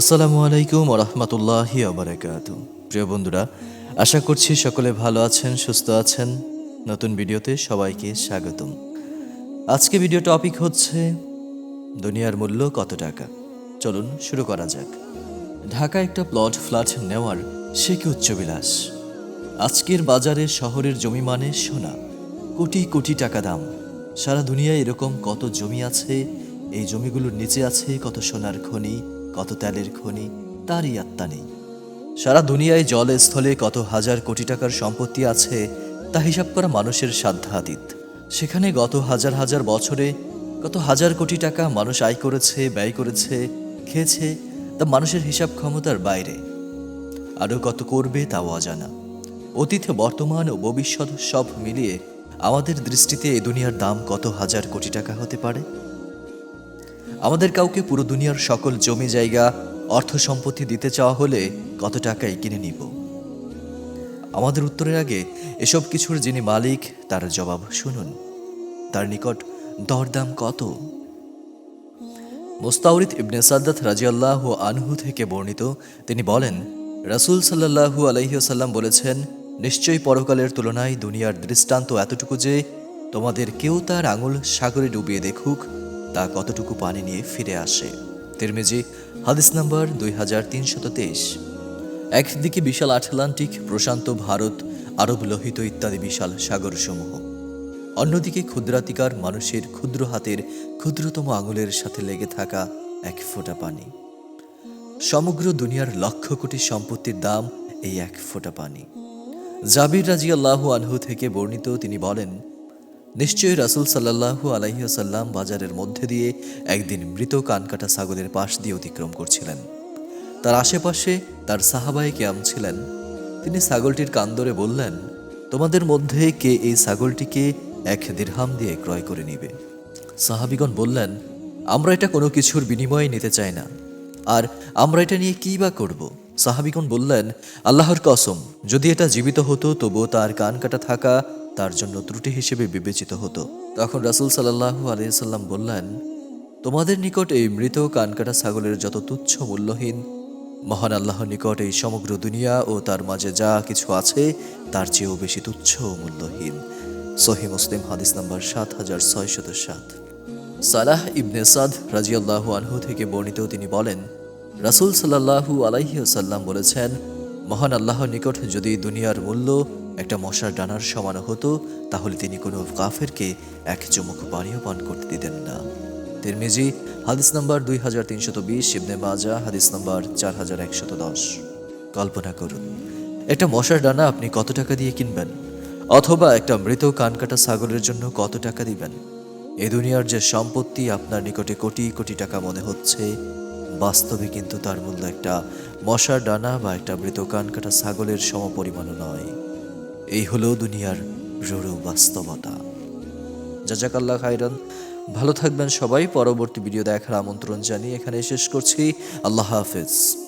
আসসালামু আলাইকুম রহমতুল্লাহি আবরাকাত প্রিয় বন্ধুরা, আশা করছি সকলে ভালো আছেন, সুস্থ আছেন। নতুন ভিডিওতে সবাইকে স্বাগতম। আজকে ভিডিও টপিক হচ্ছে দুনিয়ার মূল্য কত টাকা? চলুন শুরু করা যাক। ঢাকা একটা প্লট ফ্ল্যাট নেওয়ার সে কি উচ্চবিলাস আজকের বাজারে শহরের জমি মানে সোনা। কোটি কোটি টাকা দাম। সারা দুনিয়ায় এরকম কত জমি আছে? এই জমিগুলোর নিচে আছে কত সোনার খনি? কত তেলের খনি, তারই আত্মা নেই। সারা দুনিয়ায় জলে স্থলে কত হাজার কোটি টাকার সম্পত্তি আছে, তা হিসাব করা মানুষের সাধ্যাতীত। সেখানে গত হাজার হাজার বছরে কত হাজার কোটি টাকা মানুষ আয় করেছে, ব্যয় করেছে, খেয়েছে, তা মানুষের হিসাব ক্ষমতার বাইরে। আরও কত করবে তাও অজানা। অতীত, বর্তমান ও ভবিষ্যৎ সব মিলিয়ে আমাদের দৃষ্টিতে এ দুনিয়ার দাম কত হাজার কোটি টাকা হতে পারে? আমাদের কাউকে পুরো দুনিয়ার সকল জমি জায়গা, অর্থ সম্পত্তি দিতে চাওয়া হলে কত টাকায় কিনে নিব? আমাদের উত্তরের আগে এসব কিছুর যিনি মালিক, তার জবাব শুনুন। তার নিকট দরদাম কত? মোস্তাউরিদ ইবনে সাদ্দাত রাজিয়াল্লাহ আনহু থেকে বর্ণিত তিনি বলেন, রাসূল সাল্লাল্লাহু আলাইসাল্লাম বলেছেন, নিশ্চয়ই পরকালের তুলনায় দুনিয়ার দৃষ্টান্ত এতটুকু যে তোমাদের কেউ তার আঙুল সাগরে ডুবিয়ে দেখুক তা কতটুকু পানি নিয়ে ফিরে আসে? তিরমিজি, হাদিস নাম্বার দুই হাজার তিনশত তেইশ। একদিকে বিশাল আটলান্টিক, প্রশান্ত ভারত, আরব লোহিত ইত্যাদি বিশাল সাগরসমূহ। অন্যদিকে ক্ষুদ্রাতিকার মানুষের ক্ষুদ্র হাতের, ক্ষুদ্রতম আঙুলের সাথে লেগে থাকা এক ফোঁটা পানি। সমগ্র দুনিয়ার লক্ষ কোটি সম্পত্তির দাম এই এক ফোঁটা পানি। জাবির রাজি আল্লাহ আনহু থেকে বর্ণিত তিনি বলেন নিশ্চয়ই রাসুল সাল্লাহু আলাইসাল্লাম বাজারের মধ্যে দিয়ে একদিন মৃত কানকাটা ছাগলের পাশ দিয়ে অতিক্রম করছিলেন। তার আশেপাশে তার সাহাবায়ে কেয়াম ছিলেন। তিনি ছাগলটির কান্দরে বললেন, তোমাদের মধ্যে কে এই ছাগলটিকে এক দিরহাম দিয়ে ক্রয় করে নিবে? সাহাবিগণ বললেন, আমরা এটা কোনো কিছুর বিনিময়ে নিতে চাই না। আর আমরা এটা নিয়ে কী বা করব? সাহাবিগণ বললেন, আল্লাহর কসম, যদি এটা জীবিত হতো তবুও তার কান কাটা থাকা তার জন্য ত্রুটি হিসেবে বিবেচিত হতো। তখন রাসূল সাল্লাহু আলিয়াল্লাম বললেন, তোমাদের নিকট এই মৃত কানকাটা ছাগলের যত তুচ্ছ মূল্যহীন, মহান আল্লাহর নিকট এই সমগ্র দুনিয়া ও তার মাঝে যা কিছু আছে, তার চেয়েও বেশি তুচ্ছ ও মূল্যহীন। সহি মুসলিম হাদিস নাম্বার সাত হাজার ছয়শত সাত। সালাহ ইবনে সাদ রাজিয়াল্লাহু আনহু থেকে বর্ণিত তিনি বলেন, রাসূল সাল্লাল্লাহু আলাইহি সাল্লাম বলেছেন, মহান আল্লাহর নিকট যদি দুনিয়ার মূল্য একটা মশার ডানার সমান হতো, তাহলে তিনি কোনো কাফেরকে এক চুমুক পানীয় পান করতে দিতেন না। তিরমিজি, হাদিস নাম্বার দুই হাজার তিনশত বিশ, ইবনে মাজা, হাদিস নাম্বার চার হাজার একশত দশ। কল্পনা করুন, একটা মশার ডানা আপনি কত টাকা দিয়ে কিনবেন? অথবা একটা মৃত কানকাটা ছাগলের জন্য কত টাকা দিবেন? এ দুনিয়ার যে সম্পত্তি আপনার নিকটে কোটি কোটি টাকা মনে হচ্ছে, বাস্তবে কিন্তু তার মূল্য একটা মশার ডানা বা একটা মৃত কানকাটা ছাগলের সমপরিমাণও নয়। এই হলো দুনিয়ার রুড়ু বাস্তবতা। জাজাকাল্লা খাইরান ভালো থাকবেন সবাই। পরবর্তী ভিডিও দেখার আমন্ত্রণ জানিয়ে এখানে শেষ করছি। আল্লাহ হাফেজ।